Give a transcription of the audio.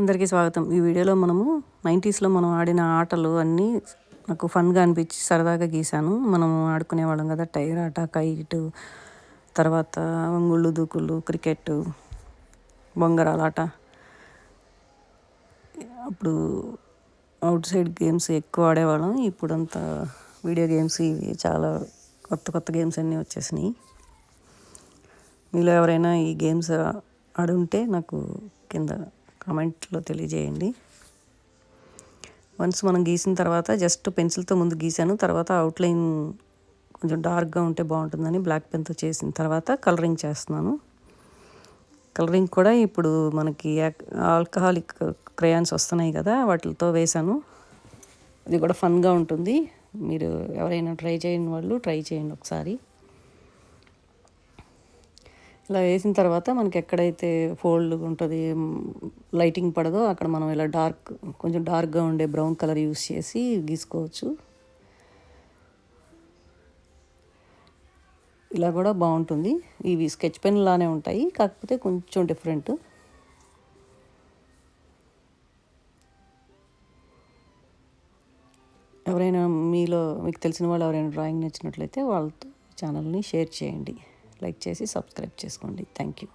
అందరికీ స్వాగతం. ఈ వీడియోలో మనము నైంటీస్లో మనం ఆడిన ఆటలు అన్నీ నాకు ఫన్గా అనిపించి సరదాగా గీశాను. మనం ఆడుకునేవాళ్ళం కదా టైర్ ఆట కైట్ తర్వాత ఒంగుళ్ళు దూకుళ్ళు క్రికెట్ బొంగరాల ఆట. అప్పుడు అవుట్ సైడ్ గేమ్స్ ఎక్కువ ఆడేవాళ్ళం. ఇప్పుడంతా వీడియో గేమ్స్ ఇవి చాలా కొత్త కొత్త గేమ్స్ అన్నీ వచ్చేసినాయి. మీలో ఎవరైనా ఈ గేమ్స్ ఆడుంటే నాకు కింద కామెంట్లో తెలియజేయండి. వన్స్ మనం గీసిన తర్వాత జస్ట్ పెన్సిల్తో ముందు గీసాను తర్వాత అవుట్లైన్ కొంచెం డార్క్గా ఉంటే బాగుంటుందని బ్లాక్ పెన్తో చేసిన తర్వాత కలరింగ్ చేస్తున్నాను. కలరింగ్ కూడా ఇప్పుడు మనకి ఆల్కహాలిక్ క్రయాన్స్ వస్తున్నాయి కదా వాటితో వేశాను. అది కూడా ఫన్గా ఉంటుంది. మీరు ఎవరైనా ట్రై చేయని వాళ్ళు ట్రై చేయండి ఒకసారి. ఇలా వేసిన తర్వాత మనకి ఎక్కడైతే ఫోల్డ్ ఉంటుంది లైటింగ్ పడదో అక్కడ మనం ఇలా డార్క్ కొంచెం డార్క్గా ఉండే బ్రౌన్ కలర్ యూస్ చేసి గీసుకోవచ్చు. ఇలా కూడా బాగుంటుంది. ఇవి స్కెచ్ పెన్ లానే ఉంటాయి కాకపోతే కొంచెం డిఫరెంట్. ఎవరైనా మీలో మీకు తెలిసిన వాళ్ళు ఎవరైనా డ్రాయింగ్ నచ్చినట్లయితే వాళ్ళతో ఛానల్ని షేర్ చేయండి. లైక్ చేసి సబ్స్క్రైబ్ చేసుకోండి. Thank you.